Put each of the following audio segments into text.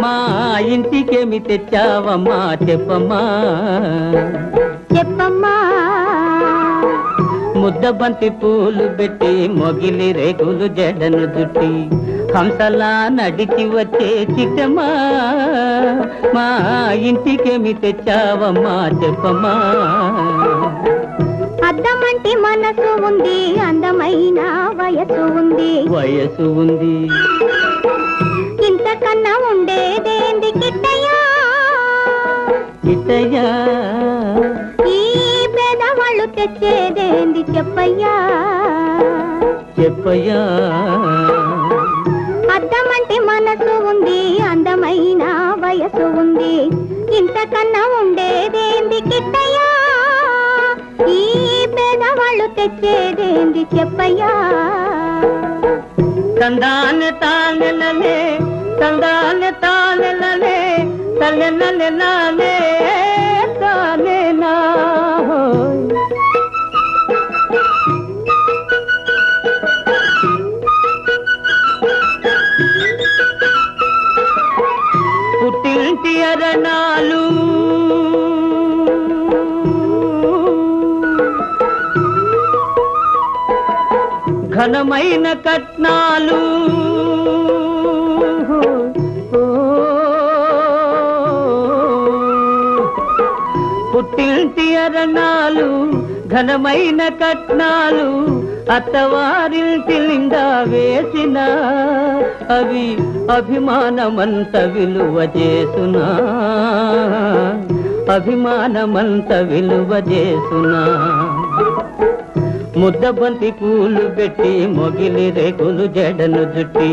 మా ఇంటికేమి తెచ్చావమ్మా చెప్పమ్మా. చెప్పమ్మా. ముద్దబంతి పూలు పెట్టి మొగిలి రేకులు జడను జుట్టి హంసలా నడిచి వచ్చే చిట్టమ్మా. మా ఇంటికేమి తెచ్చావమ్మా చెప్పమ్మా. అద్దమంటి మనసు ఉంది అందమైన వయసు ఉంది. వయసు ఉంది. ఇంతకన్నా ఉండేదేంది కిట్టయ్యా. ఇతయా ఈ పేదవాళ్ళు తెచ్చేదేంది చెప్పయ్యా. చెప్పయ్యా. అద్దమంటి మనసు ఉంది అందమైన వయసు ఉంది. ఇంతకన్నా ఉండేదేంది కిట్టయ్యా. ఈ పేదవాళ్ళు తెచ్చేదేంది చెప్పయ్యా. తందాన తానెలలే తందాన తానెలలే తల్లెలలే తానే నా పుట్టింటి అరణాలు. ఘనమైన కట్నాలు. పుట్టింటి అరణాలు ఘనమైన కట్నాలు అత్తవారింటి నిండా వేసిన. అవి అభిమానమంత విలువ చేసునా. అభిమానమంత విలువ చేసునా. ముద్దబంతి పూలు పెట్టి మొగిలి రేకులు జడను జుట్టి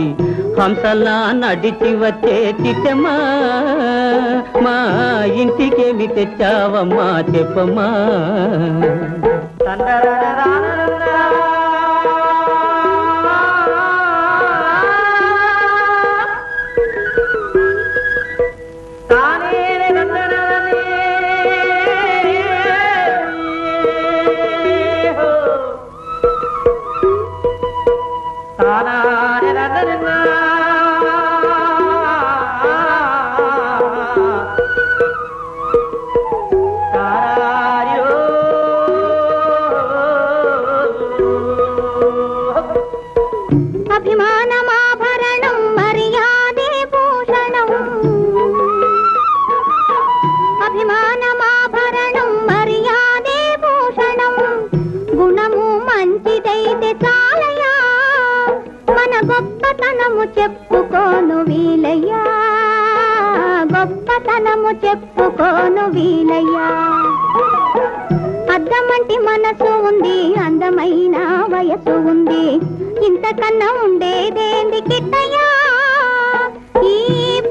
హంసలా నడిచి వచ్చే చిట్టమ్మా మా ఇంటికేమి తెచ్చావమ్మా చెప్పమ్మా. అభిమానమాభరణం గొప్పతనము చెప్పుకోను వీలయ్యా. అద్దమంటి మనసు ఉంది అందమైన వయసు ఉంది. ఇంతకన్నా ఉండేదేంది కిట్టయ్యా? ఈ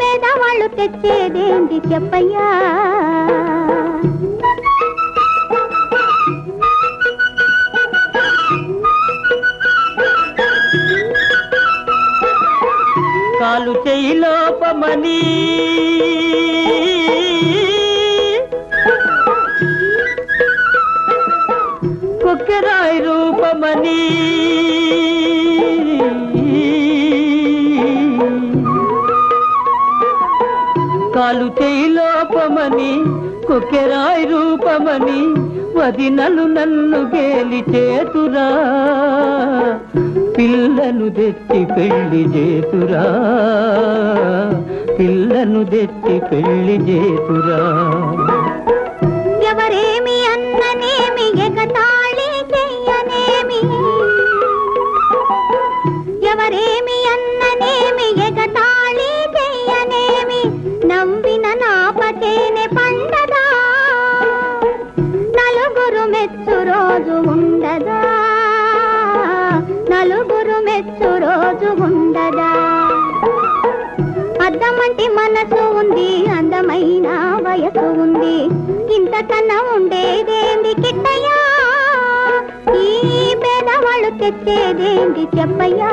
పేదవాళ్ళు తెచ్చేదేంది చెప్పయ్యా? కాలు చేయి లోపమని. కుక్కెరాయి రూపమని. కాలు చేయి లోపమని కుక్కెరాయి రూపమని వదినలు నన్ను గేలి చేతురా. పిల్లను తెచ్చి పెళ్ళి చేతురా. పిల్లను తెచ్చి పెళ్ళి చేతురా. ఎవరేమీ నలుగురు రోజు ఉండదా అద్దమంటి మనసు ఉంది అందమైన వయసు ఉంది. ఇంతకన్నా ఉండేదేంది కిట్టయ్యా? ఈ పేదవాళ్ళు తెచ్చేదేంది చెప్పయ్యా?